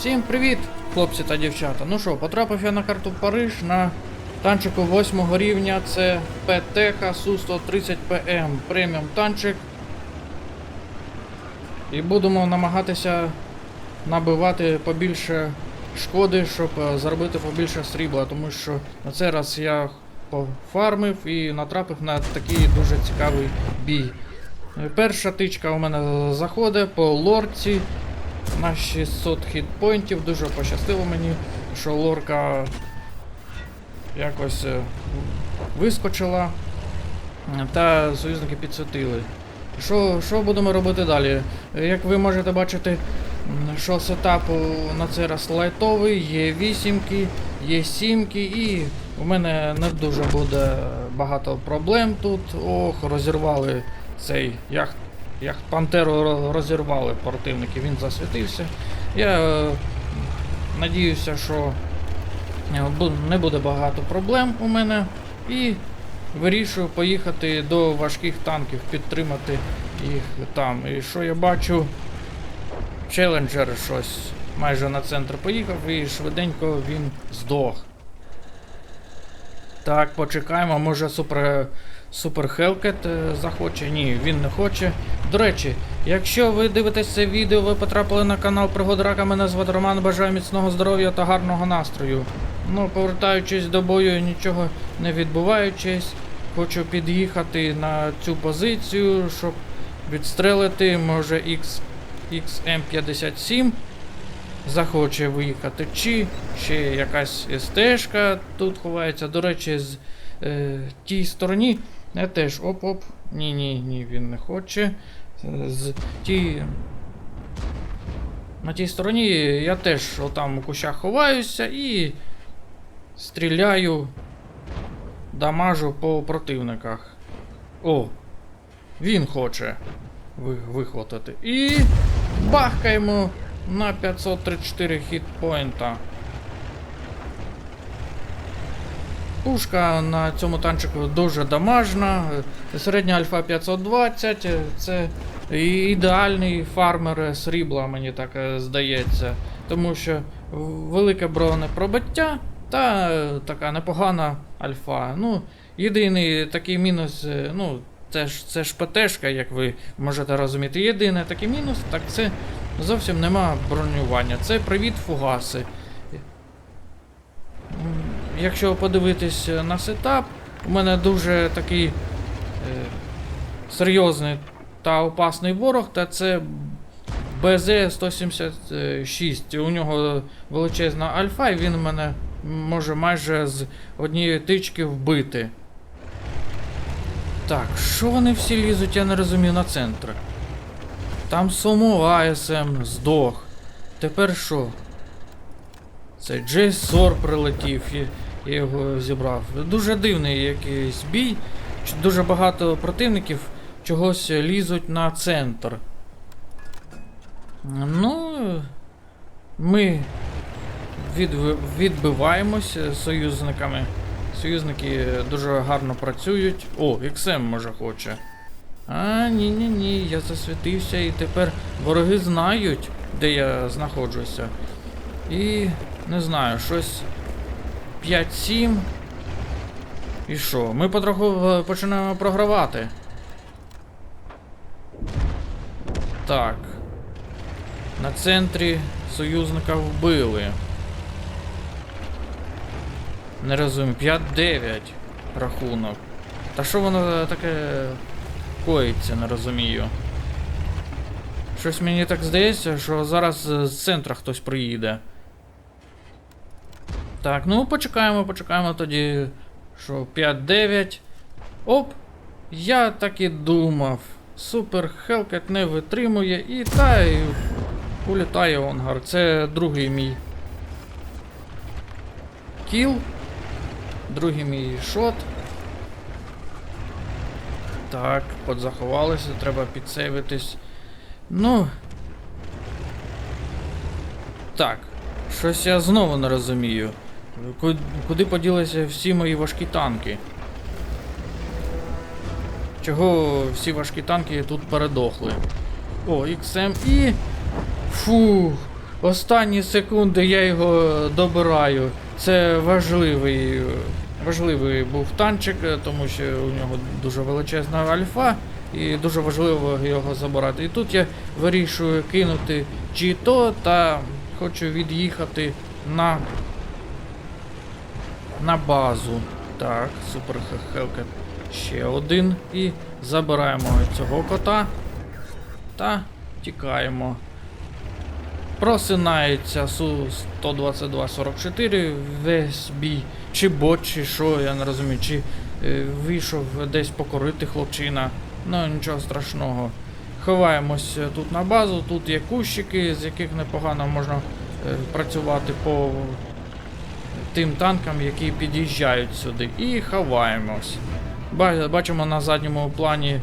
Всім привіт, хлопці та дівчата. Ну що, потрапив я на карту Париж на танчику 8 рівня. Це ПТХ Су-130 ПМ преміум танчик. І будемо намагатися набивати побільше шкоди, щоб е, заробити побільше срібла, тому що на цей раз я пофармив і натрапив на такий дуже цікавий бій. Е, Перша тичка у мене заходить по лорці на 600 хітпоінтів. Дуже пощастило мені, що лорка якось е, вискочила е, та союзники підсвітили. Що, що будемо робити далі? Як ви можете бачити, що сетап на цей раз лайтовий, є вісімки, є сімки, і у мене не дуже буде багато проблем тут. Ох, розірвали цей яхт. Яхт Пантеру розірвали противники, він засвітився. Я е, надіюся, що е, не буде багато проблем у мене. І вирішую поїхати до важких танків, підтримати їх там. І що я бачу? Челенджер щось майже на центр поїхав і швиденько він здох. Так, почекаємо, може супер, супер Хелкет е, захоче. Ні, він не хоче. До речі, якщо ви дивитесь це відео, ви потрапили на канал Пригод Рака, мене звати Роман, бажаю міцного здоров'я та гарного настрою. Ну, повертаючись до бою, нічого не відбуваючись, хочу під'їхати на цю позицію, щоб відстрелити, може, X, XM57 захоче виїхати, чи ще якась СТшка тут ховається. До речі, з е, тій стороні я теж оп-оп. Ні, ні, ні, він не хоче. З тій. На тій стороні я теж отам у кущах ховаюся і стріляю, дамажу по противниках. О! Він хоче ви- вихватити. І бахкаємо на 534 хітпоінта. Пушка на цьому танчику дуже дамажна. Середня альфа 520. е, Це ідеальний фармер срібла, мені так здається. Тому що велике бронепробиття та така непогана альфа. Ну, єдиний такий мінус, ну, це ж це ж ПТшка, як ви можете розуміти. Єдиний такий мінус, так це зовсім нема бронювання. Це привіт фугаси. Якщо подивитись на сетап, у мене дуже такий е, серйозний та опасний ворог, та це БЗ-176. У нього величезна альфа, і він мене може майже з однієї тички вбити. Так, що вони всі лізуть, я не розумію на центр. Там само АСМ здох. Тепер що? Цей Джей Сор прилетів, я, його зібрав. Дуже дивний якийсь бій. Дуже багато противників чогось лізуть на центр. Ну, ми від, відбиваємося союзниками. Союзники дуже гарно працюють. О, XM може хоче. А, ні, ні, ні, я засвітився і тепер вороги знають, де я знаходжуся. І не знаю, щось 5-7. І що? Ми потроху е, починаємо програвати. Так. На центрі союзника вбили. Не розумію. 5-9 рахунок. Та що воно таке коїться, не розумію. Щось мені так здається, що зараз е, з центра хтось приїде. Так, ну почекаємо, почекаємо тоді, що 5-9. Оп! Я так і думав. Супер Хелкет не витримує і та й улітає Онгар. Це другий мій кіл. Другий мій шот. Так, подзаховалися, треба підсейвитись. Ну. Так. Щось я знову не розумію. Ку- Куди поділися всі мої важкі танки? Чого всі важкі танки тут передохли? О, XM і. Фу. останні секунди я його добираю. Це важливий, важливий був танчик, тому що у нього дуже величезна альфа. І дуже важливо його забирати. І тут я вирішую кинути G-то та хочу від'їхати на на базу. Так, супер хелкет. Ще один. І забираємо цього кота. Та тікаємо. Просинається Су-122-44 весь бій. Чи бот, чи що, я не розумію, чи е, вийшов десь покорити хлопчина. Ну, нічого страшного. Ховаємось тут на базу, тут є кущики, з яких непогано можна е, працювати по тим танкам, які під'їжджають сюди. І ховаємось. Бачимо на задньому плані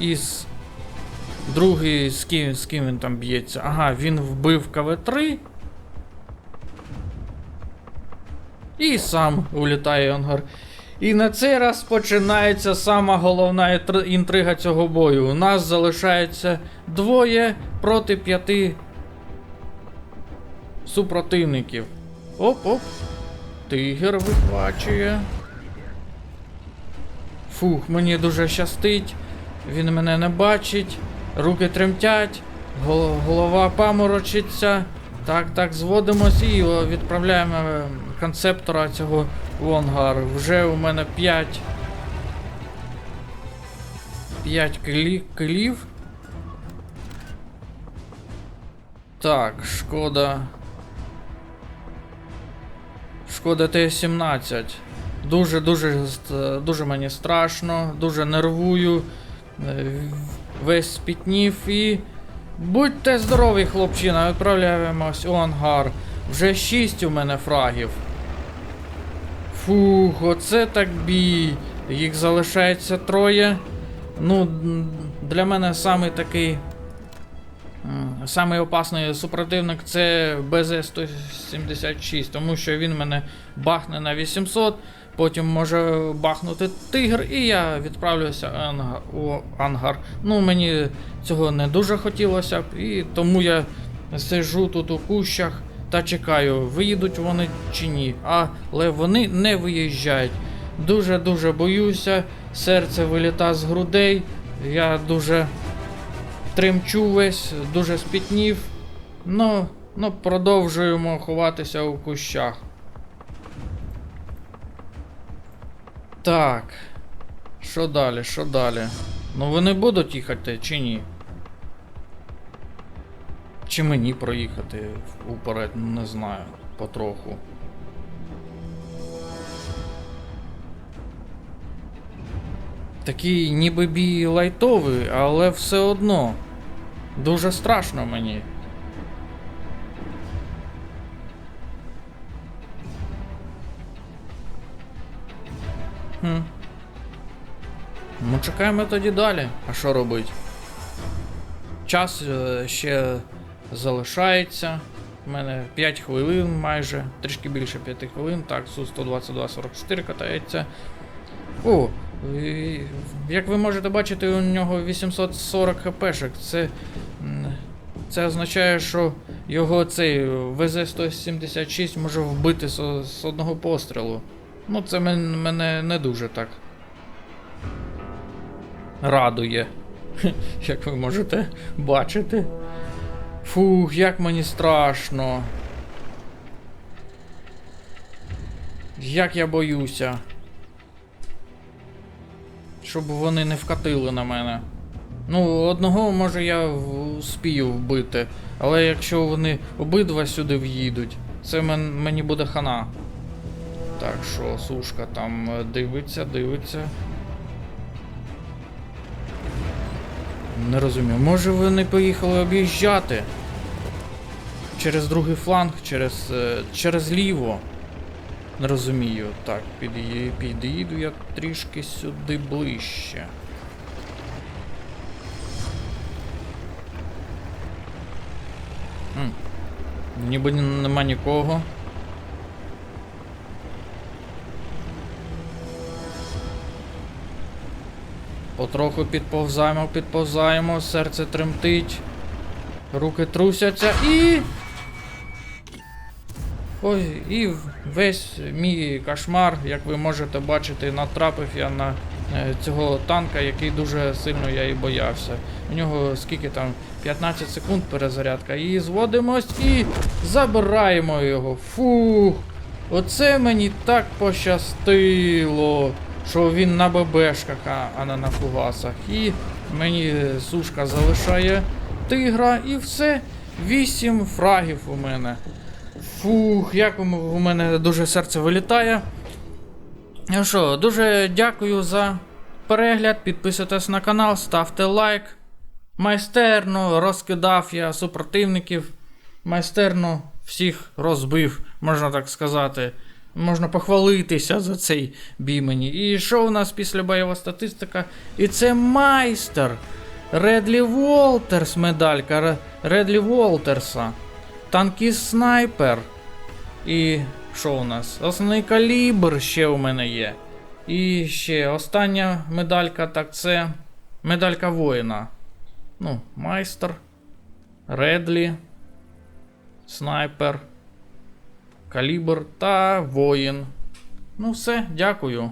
із другий, з ким, з ким він там б'ється. Ага, він вбив КВ-3. І сам улітає Онгар. І на цей раз починається сама головна інтрига цього бою. У нас залишається двоє проти п'яти супротивників. Оп-оп. Тигр вихвачує. Фух, мені дуже щастить. Він мене не бачить. Руки тремтять, гол- голова паморочиться. Так, так, зводимось і відправляємо е, концептора цього в. Вже у мене 5. 5 килі, килів. Так, шкода. Шкода Т-17. Дуже, дуже, дуже мені страшно, дуже нервую. Е, Весь спітнів і. Будьте здорові, хлопчина, відправляємось у ангар. Вже 6 у мене фрагів. Фух, оце так бій. Їх залишається троє. Ну, для мене самий такий. Самий опасний супротивник це БЗ-176, тому що він мене бахне на 800, потім може бахнути тигр, і я відправлюся у ангар. Ну, мені цього не дуже хотілося б, і тому я сиджу тут у кущах та чекаю, виїдуть вони чи ні. Але вони не виїжджають. Дуже-дуже боюся, серце виліта з грудей. Я дуже тремчу весь, дуже спітнів. Ну, ну продовжуємо ховатися у кущах. Так. Що далі? Що далі? Ну вони будуть їхати чи ні? Чи мені проїхати уперед, не знаю, потроху. Такий ніби бій лайтовий, але все одно. Дуже страшно мені. Хм. Ну, чекаємо тоді далі. А що робить? Час е, ще залишається. У мене 5 хвилин майже, трішки більше 5 хвилин. Так, Су-122-44 катається. О, як ви можете бачити, у нього 840 хпшек. Це, це означає, що його цей ВЗ-176 може вбити з, з одного пострілу. Ну, це мен, мене не дуже так радує, як ви можете бачити. Фух, як мені страшно. Як я боюся. Щоб вони не вкатили на мене. Ну, одного може я успію вбити, але якщо вони обидва сюди в'їдуть, це мен, мені буде хана. Так що, сушка там е, дивиться, дивиться. Не розумію. Може вони поїхали об'їжджати? Через другий фланг, через, е, через ліво. Не розумію. Так, під'їду я трішки сюди ближче. М. Ніби нема нікого. Потроху підповзаємо, підповзаємо, серце тремтить. Руки трусяться і. Ой, і весь мій кошмар, як ви можете бачити, натрапив я на е, цього танка, який дуже сильно я і боявся. У нього скільки там 15 секунд перезарядка. І зводимось і забираємо його. Фух. Оце мені так пощастило, що він на ББшках, а- не на фугасах. І мені сушка залишає тигра, і все. Вісім фрагів у мене. Фух, як у мене дуже серце вилітає. Ну що, дуже дякую за перегляд. Підписуйтесь на канал, ставте лайк. Майстерно розкидав я супротивників. Майстерно всіх розбив, можна так сказати. Можна похвалитися за цей бій мені. І що у нас після бойова статистика? І це майстер. Редлі Волтерс медалька Редлі Волтерса. Танкіст снайпер. І що у нас? Основний калібр ще у мене є. І ще остання медалька, так це медалька воїна. Ну, майстер, Редлі, снайпер, калібр та воїн. Ну все, дякую.